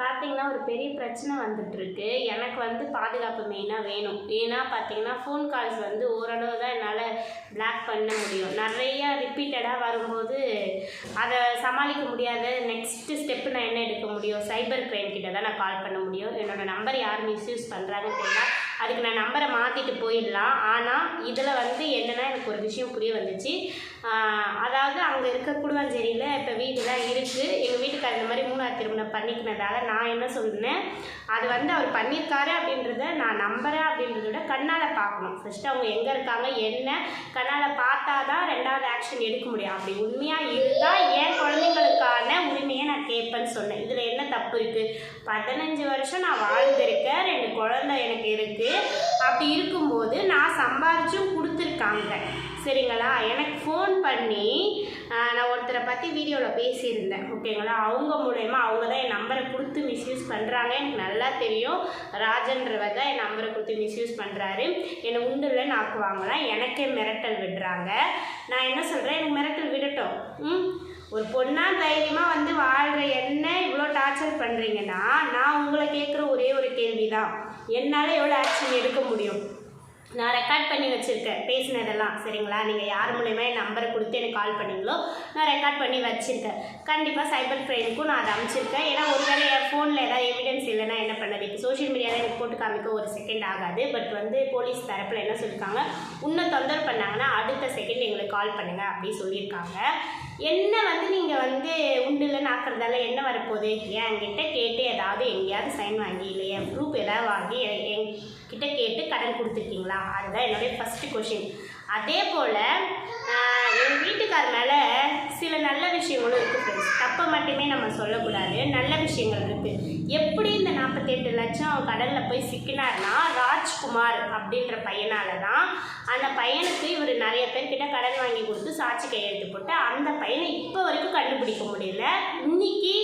பார்த்தீங்கன்னா ஒரு பெரிய பிரச்சனை வந்துட்டுருக்கு. எனக்கு வந்து பாதுகாப்பு மெயினாக வேணும். ஏன்னா பார்த்தீங்கன்னா ஃபோன் கால்ஸ் வந்து ஓரளவு தான் என்னால் பிளாக் பண்ண முடியும். நிறைய ரிப்பீட்டடாக வரும்போது அதை சமாளிக்க முடியாத நெக்ஸ்ட்டு ஸ்டெப்பு நான் என்ன எடுக்க முடியும்? சைபர் கிரைம் கிட்ட தான் நான் கால் பண்ண முடியும். என்னோடய நம்பர் யார் மிஸ்யூஸ் பண்ணுறாங்கன்னு தெரியல அதுக்கு நான் நம்பரை மாற்றிட்டு போயிடலாம். ஆனால் இதில் வந்து என்னென்னா எனக்கு ஒரு விஷயம் புரிய வந்துச்சு. அதாவது அங்கே இருக்க குடும்பஞ்சேரியில் இப்போ வீடுலாம் இருக்குது எங்கள் வீட்டுக்காரர் இந்த மாதிரி மூணாவது திருமணம் பண்ணிக்கினதால நான் என்ன சொன்னேன் அது வந்து அவர் பண்ணியிருக்காரு அப்படின்றத நான் நம்புகிறேன் அப்படின்றத விட கண்ணால் பார்க்கணும். ஃபஸ்ட்டு அவங்க எங்கே இருக்காங்க என்ன? கண்ணால் பார்த்தா தான் ரெண்டாவது ஆக்ஷன் எடுக்க முடியும். அப்படி உண்மையாக இருந்தால் என் குழந்தைங்களுக்கான உரிமையை நான் கேட்பேன்னு சொன்னேன். இதில் என்ன தப்பு இருக்குது பதினஞ்சு வருஷம் நான் வாழ்ந்திருக்கேன். ரெண்டு குழந்தை எனக்கு இருக்குது அப்படி இருக்கும்போது நான் சம்பாரிச்சும் கொடுத்துருக்காங்க. சரிங்களா? எனக்கு ஃபோன் பண்ணி நான் ஒருத்தரை பற்றி வீடியோவில் பேசியிருந்தேன். ஓகேங்களா? அவங்க மூலயமா அவங்க தான் என் நம்பரை கொடுத்து மிஸ்யூஸ் பண்ணுறாங்க எனக்கு நல்லா தெரியும். ராஜன்றவர் தான் என் நம்பரை கொடுத்து மிஸ்யூஸ் பண்ணுறாரு என்னை உண்டுல நாக்குவாங்களாம் எனக்கே மிரட்டல் விடுறாங்க. நான் என்ன சொல்கிறேன் எனக்கு மிரட்டல் விடட்டும். ம்? ஒரு பொண்ணாக தைரியமாக வந்து வாழ்கிற என்ன இவ்வளோ டார்ச்சர் பண்ணுறீங்கன்னா நான் உங்களை கேட்குற ஒரே ஒரு கேள்வி தான் என்னால் எவ்வளோ ஆக்ஷன் எடுக்க முடியும்? நான் ரெக்கார்ட் பண்ணி வச்சுருக்கேன் பேசினதெல்லாம் சரிங்களா? நீங்கள் யார் மூலயமா என் நம்பரை கொடுத்து எனக்கு கால் பண்ணீங்களோ நான் ரெக்கார்ட் பண்ணி வச்சுருக்கேன். கண்டிப்பாக சைபர் கிரைமுக்கும் நான் அதை அமைச்சிருக்கேன். ஏன்னா ஒருவேளை என் ஃபோனில் ஏதாவது எவிடன்ஸ் இல்லைன்னா என்ன பண்ணது இப்போ சோஷியல் மீடியாவில் எனக்கு போட்டு காமிக்க ஒரு செகண்ட் ஆகாது. பட் வந்து போலீஸ் தரப்பில் என்ன சொல்லியிருக்காங்க இன்னும் தொந்தரவு பண்ணாங்கன்னா அடுத்த செகண்ட் எங்களுக்கு கால் பண்ணுங்கள் அப்படின்னு சொல்லியிருக்காங்க. என்ன வந்து நீங்கள் வந்து உண்டுல நாக்கிறதால என்ன வரப்போகுது? ஏன் என்கிட்ட கேட்டு ஏதாவது எங்கேயாவது சைன் வாங்கி இல்லை என் ப்ரூஃப் ஏதாவது வாங்கி என் கிட்ட கேட்டு கடன் கொடுத்துருக்கீங்களா? அதுதான் என்னுடைய ஃபஸ்ட்டு கொஷின் அதே போல் என் வீட்டுக்கார் மேலே சில நல்ல விஷயங்களும் இருக்குது ஃப்ரெண்ட்ஸ் தப்பை மட்டுமே நம்ம சொல்லக்கூடாது. நல்ல விஷயங்கள் இருக்குது எப்படி இந்த நாற்பத்தெட்டு லட்சம் கடலில் போய் சிக்கினார்னா ராஜ்குமார் அப்படின்ற பையனால தான் அந்த பையனுக்கு இவர் நிறைய பேர்கிட்ட கடன் வாங்கி கொடுத்து சாட்சி கையெழுத்து போட்டு அந்த பையனை இப்போ வரைக்கும் கண்டுபிடிக்க முடியல. இன்னைக்கு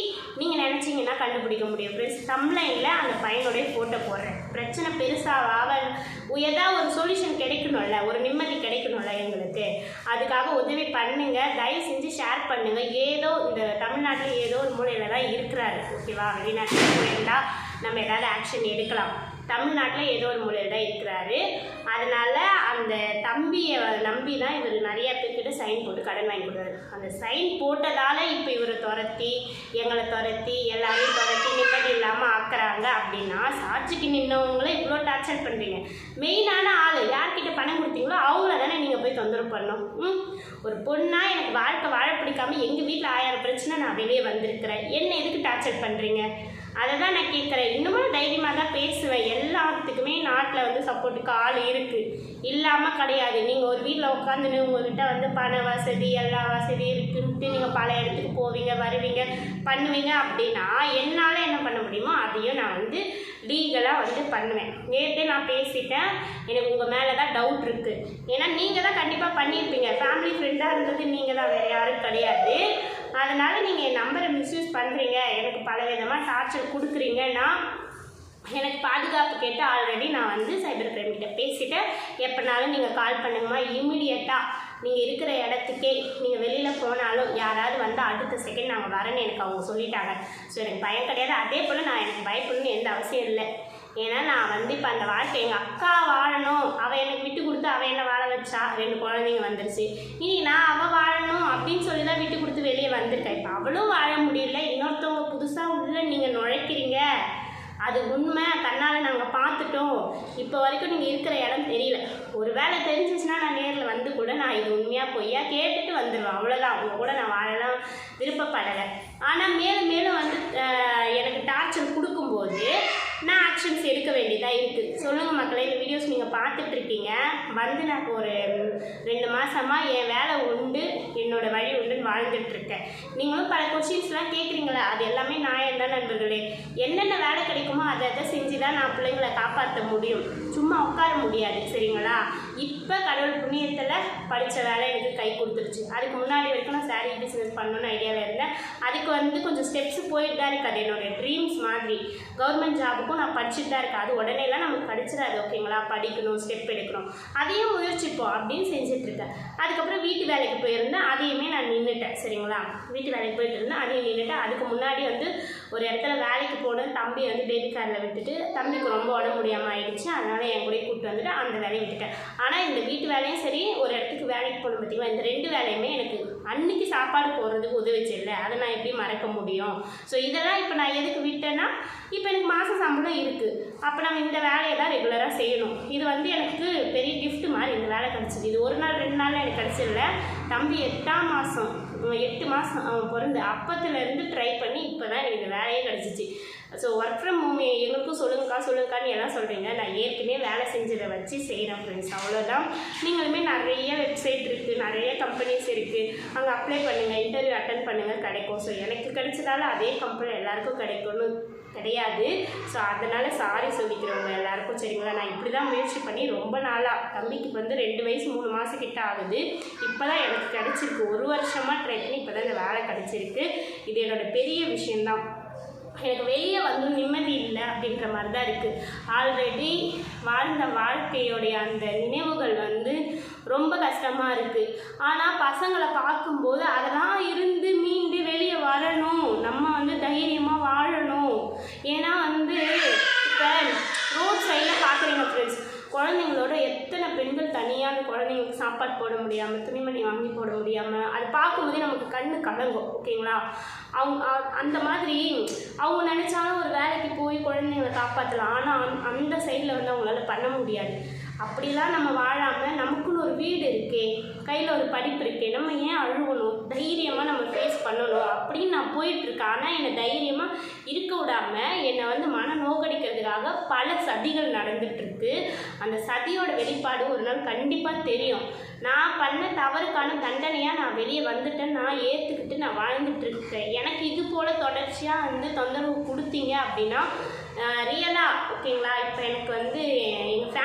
நீங்கள் நினச்சிங்கன்னா கண்டுபிடிக்க முடியும் ஃப்ரெண்ட்ஸ் தம்லைனில் அந்த பையனுடைய ஃபோட்டோ போடுறேன். பிரச்சனை பெருசாக ஏதாவது ஒரு சொல்யூஷன் கிடைக்கணும்ல ஒரு நிம்மதி கிடைக்கணும்ல எங்களுக்கு. அதுக்காக உதவி பண்ணுங்க தயவு செஞ்சு ஷேர் பண்ணுங்க. ஏதோ இந்த தமிழ்நாட்டில் ஏதோ ஒரு மூலையில் தான் இருக்கிறாரு ஓகேவா வெளிநாட்டில் போயிருந்தால் நம்ம ஏதாவது ஆக்ஷன் எடுக்கலாம். தமிழ்நாட்டில் ஏதோ ஒரு மூலையில் தான் இருக்கிறாரு. அதனால் அந்த தம்பியை நம்பி தான் இவர் நிறைய பேர்கிட்ட சைன் போட்டு கடன் வாங்கி கொடுத்தாரு. அந்த சைன் போட்டதால் இப்போ இவரை துரத்தி எங்களை துரத்தி எல்லாரையும் துரத்தி நிம்மதி இல்லாமல் ஆக்குறாங்க அப்படின்னா சாட்சிக்கு நின்னவங்களே இவ்வளோ டார்ச்சர் பண்ணுறீங்க மெயினான ஆள் யார்கிட்ட பணம் கொடுத்தீங்களோ அவங்கள தானே நீங்கள் போய் தொந்தரவு பண்ணணும். ம்? ஒரு பொண்ணாக எனக்கு வாழ்க்கை வாழ பிடிக்காம எங்கள் வீட்டில் ஆயிரம் பிரச்சனை நான் வெளியே வந்திருக்கிறேன். என்ன எதுக்கு டார்ச்சர் பண்ணுறீங்க அதை தான் நான் கேட்குறேன். இன்னமும் தைரியமாக தான் பேசுவேன். எல்லாத்துக்குமே நாட்டில் வந்து சப்போர்ட்டுக்கு ஆள் இருக்குது இல்லாமல் கிடையாது. நீங்கள் ஒரு வீட்டில் உட்காந்துன்னு உங்கள்கிட்ட வந்து பண வசதி எல்லா வசதி இருக்குன்ட்டு நீங்கள் பல இடத்துக்கு போவீங்க வருவீங்க பண்ணுவீங்க அப்படின்னா என்னால் என்ன பண்ண முடியுமோ அதையும் நான் வந்து லீகலாக வந்து பண்ணுவேன். நேற்று நான் பேசிட்டேன். எனக்கு உங்கள் மேலே தான் டவுட் இருக்குது ஏன்னா நீங்கள் தான் கண்டிப்பாக பண்ணியிருப்பீங்க. ஃபேமிலி ஃப்ரெண்டாக இருந்தது நீங்கள் தான் வேறு யாரும் கிடையாது. அதனால் நீங்கள் என் நம்பரை மிஸ்யூஸ் பண்ணுறீங்க எனக்கு பல விதமாக டார்ச்சர் கொடுக்குறீங்கன்னா எனக்கு பாதுகாப்பு கேட்டு ஆல்ரெடி நான் வந்து சைபர் கிரைம் கிட்ட பேசிட்டேன். எப்போனாலும் நீங்கள் கால் பண்ணுங்கம்மா இமீடியட்டாக நீங்கள் இருக்கிற இடத்துக்கே நீங்கள் வெளியில் போனாலும் யாராவது வந்து அடுத்த செகண்ட் நாங்கள் வரேன்னு எனக்கு அவங்க சொல்லிட்டாங்க. ஸோ எனக்கு பயம் கிடையாது. அதே போல் நான் எனக்கு பயப்படணும்னு எந்த அவசியம் இல்லை. ஏன்னா நான் வந்து இப்போ அந்த வாழ்க்கை எங்கள் அக்கா வாழணும். அவள் எனக்கு விட்டு கொடுத்து அவள் என்ன வாழ வச்சா? ரெண்டு குழந்தைங்க வந்துருச்சு. இனி நான் அவள் வாழணும் அப்படின்னு சொல்லி தான் விட்டு கொடுத்து வெளியே வந்திருக்கேன். இப்போ அவளும் வாழ முடியல. இன்னொருத்தவங்க புதுசாக உள்ள நீங்கள் நுழைக்கிறீங்க. அது உண்மை கண்ணால் நாங்கள் பார்த்துட்டோம். இப்போ வரைக்கும் நீங்கள் இருக்கிற இடம் தெரியல. ஒரு வேளை தெரிஞ்சிச்சுன்னா நான் நேரில் வந்து கூட நான் இது உண்மையாக பொய்யா கேட்டுட்டு வந்துடுவேன் அவ்வளோதான் அவங்க கூட நான் வாழலாம் விருப்பப்படலை. ஆனால் மேலும் மேலும் வந்து எனக்கு டார்ச்சர் கொடுக்கும்போது நான் ஆக்ஷன்ஸ் எடுக்க வேண்டியதாக இருக்குது சொல்லுங்கள் மக்களே இந்த வீடியோஸ் நீங்கள் பார்த்துட்ருக்கீங்க வந்து நான் இப்போ ஒரு ரெண்டு மாதமாக என் வேலை உண்டு என்னோட வழி உண்டுன்னு வாழ்ந்துட்டுருக்கேன் நீங்களும் பல கொஷின்ஸ்லாம் கேட்குறீங்களா அது எல்லாமே நான் தான் நண்பர்களே. என்னென்ன வேலை கிடைக்குமோ அதை அதை செஞ்சு தான் நான் பிள்ளைங்களை காப்பாற்ற முடியும். சும்மா உட்கார முடியாது சரிங்களா? இப்போ கடவுள் புண்ணியத்தில் படித்த வேலை எனக்கு கை கொடுத்துருச்சு. அதுக்கு முன்னாடி வரைக்கும் நான் சாரீ பிஸ்னஸ் பண்ணணும்னு ஐடியாவில் இருந்தேன். அதுக்கு வந்து கொஞ்சம் ஸ்டெப்ஸ் போயிட்டு தான் இருக்குது அது என்னோட ட்ரீம்ஸ் மாதிரி. கவர்மெண்ட் ஜாபுக்கும் நான் படிச்சுட்டு தான் இருக்கேன். அது உடனேலாம் நமக்கு படிச்சிடாது ஓகேங்களா படிக்கணும் ஸ்டெப் எடுக்கணும். அதையும் முயற்சிப்போம். அப்படின்னு செஞ்சிட்ருக்கேன் அதுக்கப்புறம் வீட்டு வேலைக்கு போயிருந்தேன். அதையுமே நான் நின்றுட்டேன் சரிங்களா? வீட்டு வேலைக்கு போயிட்டு இருந்தேன். அதையும் நின்றுட்டேன் அதுக்கு முன்னாடி வந்து ஒரு இடத்துல வேலைக்கு போனேன் தம்பி வந்து பேபி காரில் விட்டுட்டு தம்பிக்கு ரொம்ப உடம்பு முடியாமல் ஆயிடுச்சு. அதனால் என் கூட கூப்பிட்டு வந்துட்டு அந்த வேலையை விட்டுட்டேன். ஆனால் இந்த வீட்டு வேலையும் சரி ஒரு இடத்துக்கு வேலைக்கு போகணும் பார்த்தீங்களா இந்த ரெண்டு வேலையுமே எனக்கு அன்னைக்கு சாப்பாடு போடுறதுக்கு உதவிச்சு இல்லை அதை நான் எப்படி மறக்க முடியும்? ஸோ இதெல்லாம் இப்போ நான் எதுக்கு விட்டேன்னா இப்போ எனக்கு மாத சம்பளம் இருக்குது அப்போ நம்ம இந்த வேலையை தான் ரெகுலராக செய்யணும். இது வந்து எனக்கு பெரிய கிஃப்ட் மாதிரி இந்த வேலை கிடச்சிது. இது ஒரு நாள் ரெண்டு நாள் எனக்கு கிடச்சிடல தம்பி எட்டாம் மாதம் எட்டு மாதம் அவன் பிறந்து அப்பத்துலேருந்து ட்ரை பண்ணி இப்போ தான் எனக்கு இந்த வேலையே கிடச்சிச்சு. ஸோ ஒர்க் ஃப்ரம் ஹோம் எங்களுக்கும் சொல்லுங்கக்கா சொல்லுங்கக்கான்னு எல்லாம் சொல்கிறீங்க நான் ஏற்கனவே வேலை செஞ்சதை வச்சு செய்கிறேன் ஃப்ரெண்ட்ஸ் அவ்வளோதான் நீங்களுமே நிறைய வெப்சைட் இருக்குது நிறைய கம்பெனிஸ் இருக்குது அங்கே அப்ளை பண்ணுங்கள் இன்டர்வியூ அட்டன் பண்ணுங்கள் கிடைக்கும். ஸோ எனக்கு கிடைச்சதால அதே கம்பெனி எல்லாருக்கும் கிடைக்கும்னு கிடையாது. ஸோ அதனால் சாரி சொல்லிக்கிறவங்க எல்லாருக்கும் சரிங்களா? நான் இப்படி தான் முயற்சி பண்ணி ரொம்ப நாளாக தம்பிக்கு வந்து ரெண்டு வயசு மூணு மாதம் கிட்ட ஆகுது. இப்போ தான் எனக்கு கிடச்சிருக்கு. ஒரு வருஷமாக ட்ரை பண்ணி இப்போ தான் இந்த வேலை கிடச்சிருக்கு. இது என்னோடய பெரிய விஷயந்தான் எனக்கு வெளியே வந்து நிம்மதி இல்லை அப்படின்ற மாதிரி தான் இருக்குது ஆல்ரெடி வாழ்ந்த வாழ்க்கையோடைய அந்த நினைவுகள் வந்து ரொம்ப கஷ்டமாக இருக்குது ஆனால் பசங்களை பார்க்கும்போது அதெல்லாம் இருந்து மீண்டு வெளியே வரணும். நம்ம வந்து தைரியமாக வாழணும். ஏன்னா வந்து இப்போ ரோட் சைடில் குழந்தைங்களோட எத்தனை பெண்கள் தனியாக அந்த குழந்தைங்களுக்கு சாப்பாடு போட முடியாமல் துணிமணி வாங்கி போட முடியாமல் அது பார்க்கும்போதே நமக்கு கண்ணு கலங்கும் ஓகேங்களா? அவங்க அ- அந்த மாதிரி அவங்க நினச்சாலும் ஒரு வேலைக்கு போய் குழந்தைங்களை காப்பாற்றலாம் ஆனால் அந்த சைடில் வந்து அவங்களால பண்ண முடியாது. அப்படிலாம் நம்ம வாழாமல் நமக்குன்னு ஒரு வீடு இருக்கே கையில் ஒரு படிப்பு இருக்கே நம்ம ஏன் அழுகணும்? தைரியமாக நம்ம ஃபேஸ் பண்ணணும் அப்படின்னு நான் போயிட்டுருக்கேன். ஆனால் என்னை தைரியமாக இருக்க விடாமல் என்னை வந்து மன நோக்கடிக்கிறதுக்காக பல சதிகள் நடந்துகிட்ருக்கு அந்த சதியோட வெளிப்பாடு ஒரு நாள் கண்டிப்பாக தெரியும். நான் பண்ண தவறுக்கான தண்டனையாக நான் வெளியே வந்துட்டேன். நான் ஏற்றுக்கிட்டு நான் வாழ்ந்துட்டுருக்கேன். எனக்கு இது போல் தொடர்ச்சியாக வந்து தொந்தரவு கொடுத்தீங்க அப்படின்னா ரியலாக ஓகேங்களா இப்போ எனக்கு வந்து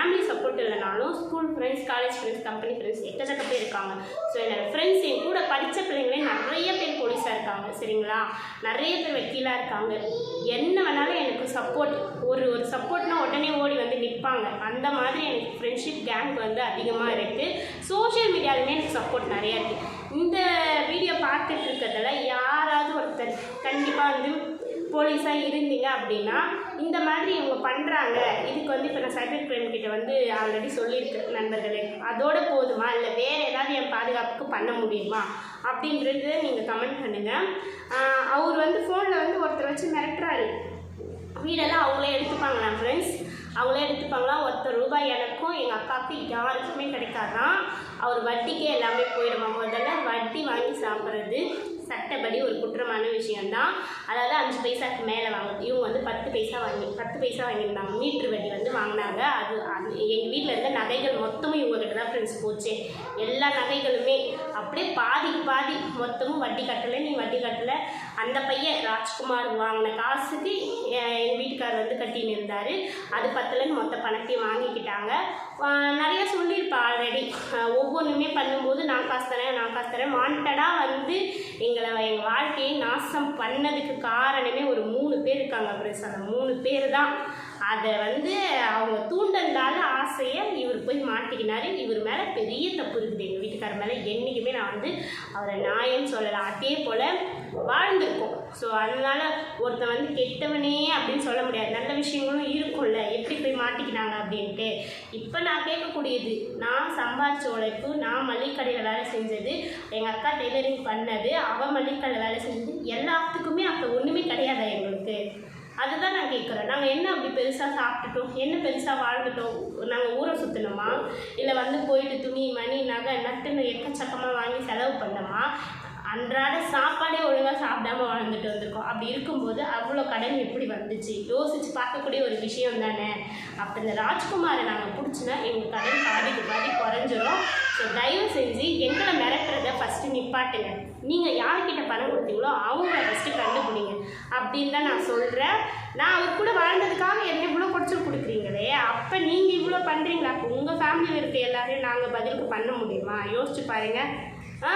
ஃபேமிலி சப்போர்ட் இல்லைனாலும் school friends college friends company friends எக்கச்சக்க பேர் இருக்காங்க? ஸோ என்னோடய ஃப்ரெண்ட்ஸ் என் கூட படித்த பிள்ளைங்களே நிறைய பேர் போலீஸாக இருக்காங்க சரிங்களா? நிறைய பேர் வக்கீலாக இருக்காங்க. என்ன வேணாலும் எனக்கு சப்போர்ட் ஒரு ஒரு சப்போர்ட்னா உடனே ஓடி வந்து நிற்பாங்க அந்த மாதிரி எனக்கு ஃப்ரெண்ட்ஷிப் கேங் வந்து அதிகமாக இருக்குது சோஷியல் மீடியாலுமே எனக்கு சப்போர்ட் நிறையா இருக்குது இந்த வீடியோ பார்த்துட்டு இருக்கிறதுல யாராவது ஒருத்தர் கண்டிப்பாக வந்து போலீஸாக இருந்தீங்க அப்படின்னா இந்த மாதிரி இவங்க பண்ணுறாங்க இதுக்கு வந்து இப்போ நான் சைபர் கிரைம் கிட்ட வந்து ஆல்ரெடி சொல்லியிருக்கேன் நண்பர்களே. அதோட போதுமா? இல்லை வேறு ஏதாவது என் பாதுகாப்புக்கு பண்ண முடியுமா? அப்படின்றத நீங்கள் கமெண்ட் பண்ணுங்கள் அவர் வந்து ஃபோனில் வந்து ஒருத்தர் வச்சு மிரட்டுறாரு. வீடெல்லாம் அவங்களே எடுத்துப்பாங்களாம் ஃப்ரெண்ட்ஸ் அவங்களே எடுத்துப்பாங்களாம் ஒருத்தர் ரூபாய் எனக்கும் எங்கள் அக்காவுக்கு யாருக்குமே கிடைக்காதான் அவர் வட்டிக்கே எல்லாமே போயிடுமா? முதல்ல வட்டி வாங்கி சாப்பிட்றது சட்டப்படி ஒரு குற்றமான விஷயம்தான். அதாவது அஞ்சு பைசாக்கு மேலே வாங்குது இவங்க வந்து பத்து பைசா வாங்கி பத்து பைசா வாங்கியிருந்தாங்க. மீட்ரு வட்டி வந்து வாங்கினாங்க. அது அது எங்கள் வீட்டில் இருந்த நகைகள் மொத்தமும் இவங்ககிட்ட தான் ஃப்ரெண்ட்ஸ் போச்சு. எல்லா நகைகளுமே அப்படியே பாதிக்கு பாதி மொத்தமும் வட்டி கட்டலை. நீ வட்டி கட்டலை. அந்த பையன் ராஜ்குமார் வாங்கின காசுக்கு எங்கள் வீட்டுக்காரர் வந்து கட்டின்னு இருந்தார். அது பத்தலைன்னு மொத்த பணத்தையும் வாங்கிக்கிட்டாங்க. நிறைய சொல்லியிருப்பா ஆல்ரெடி ஒவ்வொன்றுமே பண்ணும்போது நான் காசு தரேன் நான் காசு தரேன். வாண்டடாக வந்து எங்களை எங்கள் வாழ்க்கையை நாசம் பண்ணதுக்கு காரணமே ஒரு மூணு பேர் இருக்காங்க பிரஸ் அந்த மூணு பேர் தான். அதை வந்து அவங்க தூண்டந்தால ஆசையை இவர் போய் மாட்டிக்கினாரு. இவர் மேலே பெரிய தப்பு இருக்குது. எங்கள் வீட்டுக்காரர் மேலே என்றைக்குமே நான் வந்து அவரை நாயன்னு சொல்லலாம் அதே போல் வாழ்ந்திருக்கோம். ஸோ அதனால ஒருத்தன் வந்து கெட்டவனே அப்படின்னு சொல்ல முடியாது. நல்ல விஷயங்களும் இருக்கும்ல. எப்படி போய் மாட்டிக்கினாங்க அப்படின்ட்டு. இப்போ நான் கேட்கக்கூடியது நான் சம்பாதிச்ச உழைப்பு நான் மல்லிகடையில் வேலை செஞ்சது எங்கள் அக்கா டெய்லரிங் பண்ணது அவள் மல்லிகடையில் வேலை செஞ்சது எல்லாத்துக்குமே அப்போ ஒன்றுமே கிடையாதா எங்களுக்கு? அதுதான் நான் கேட்குறேன். நாங்கள் என்ன அப்படி பெருசாக சாப்பிட்டுட்டோம்? என்ன பெருசாக வாழ்ந்துட்டோம்? நாங்கள் ஊரை சுற்றினோமா இல்லை வந்து போயிட்டு துணி மணி நகை நட்டுன்னு எக்கச்சக்கமாக வாங்கி செலவு பண்ணோமா? அன்றாட சாப்பாடே ஒழுங்காக சாப்பிடாம வாழ்ந்துட்டு வந்திருக்கோம். அப்படி இருக்கும்போது அவ்வளோ கடன் எப்படி வந்துச்சு? யோசிச்சு பார்க்கக்கூடிய ஒரு விஷயம் தானே? அப்போ இந்த ராஜ்குமாரை நாங்கள் பிடிச்சினா எங்கள் கடன் பாதிக்கு பாதி குறைஞ்சிரும். ஸோ தயவு செஞ்சு எங்களை மிரட்டுறத ஃபஸ்ட்டு நிப்பாட்டுங்க. நீங்கள் யார்கிட்ட பணம் கொடுத்தீங்களோ அவங்கள ஃபஸ்ட்டு கண்டுபிடிங்க. அப்படின்னு தான் நான் சொல்கிறேன் நான் அவர் கூட வாழ்ந்ததுக்காக என்ன இவ்வளோ குறைச்சல் கொடுக்குறீங்களே? அப்போ நீங்கள் இவ்வளோ பண்ணுறீங்களா அப்போ உங்கள் ஃபேமிலியில் இருக்க எல்லாரையும் நாங்கள் பதிலுக்கு பண்ண முடியுமா? யோசிச்சு பாருங்கள் ஆ?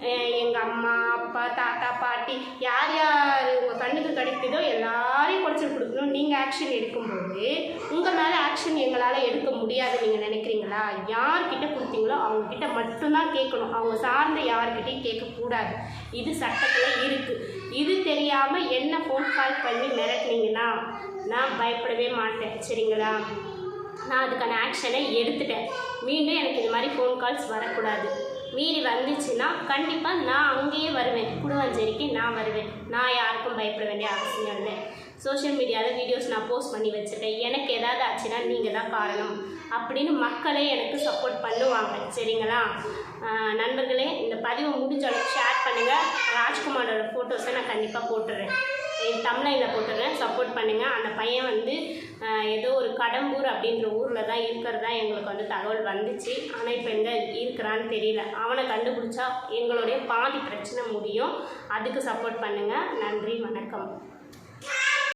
எங்கள் அம்மா அப்பா தாத்தா பாட்டி யார் யார் உங்கள் கண்ணுக்கு கிடைக்குதோ எல்லாரையும் குறைச்சல் கொடுக்கணும். நீங்கள் ஆக்ஷன் எடுக்கும்போது உங்கள் மேலே ஆக்ஷன் எங்களால் எடுக்க முடியாது நீங்கள் நினைக்கிறீங்களா? யார்கிட்ட கொடுத்தீங்களோ அவங்கக்கிட்ட மட்டும்தான் கேட்கணும். அவங்க சார்ந்த யார்கிட்டையும் கேட்கக்கூடாது. இது சட்டத்தில் இருக்குது இது தெரியாமல் என்ன ஃபோன் கால் பண்ணி மிரட்டினீங்கன்னா நான் பயப்படவே மாட்டேன். சரிங்களா? நான் அதுக்கான ஆக்ஷனை எடுத்துட்டேன். மீண்டும் எனக்கு இது மாதிரி ஃபோன் கால்ஸ் வரக்கூடாது. மீறி வந்துச்சுன்னா கண்டிப்பாக நான் அங்கேயே வருவேன். குடுவாஞ்சேரிக்கு நான் வருவேன். நான் யாருக்கும் பயப்பட வேண்டிய அவசியம் இல்லை. சோஷியல் மீடியாவில் வீடியோஸ் நான் போஸ்ட் பண்ணி வச்சுட்டேன். எனக்கு ஏதாவது ஆச்சுன்னா நீங்கள் தான் காரணம். அப்படின்னு மக்களே எனக்கு சப்போர்ட் பண்ணுவாங்க. சரிங்களா? நண்பர்களே இந்த பதிவை முடிஞ்ச அளவுக்கு ஷேர் பண்ணுங்கள் ராஜ்குமாரோட ஃபோட்டோஸை நான் கண்டிப்பாக போட்டுடுறேன் என் தமிழ்லைனில் போட்டுடுறேன் சப்போர்ட் பண்ணுங்கள் அந்த பையன் வந்து ஏதோ ஒரு கடம்பூர் அப்படின்ற ஊரில் தான் இருக்கிறதா எங்களுக்கு வந்து தகவல் வந்துச்சு. ஆனால் இப்போ எங்கே இருக்கிறான்னு தெரியல. அவனை கண்டுபிடிச்சா எங்களுடைய பாதி பிரச்சனை முடியும். அதுக்கு சப்போர்ட் பண்ணுங்கள் நன்றி. வணக்கம்.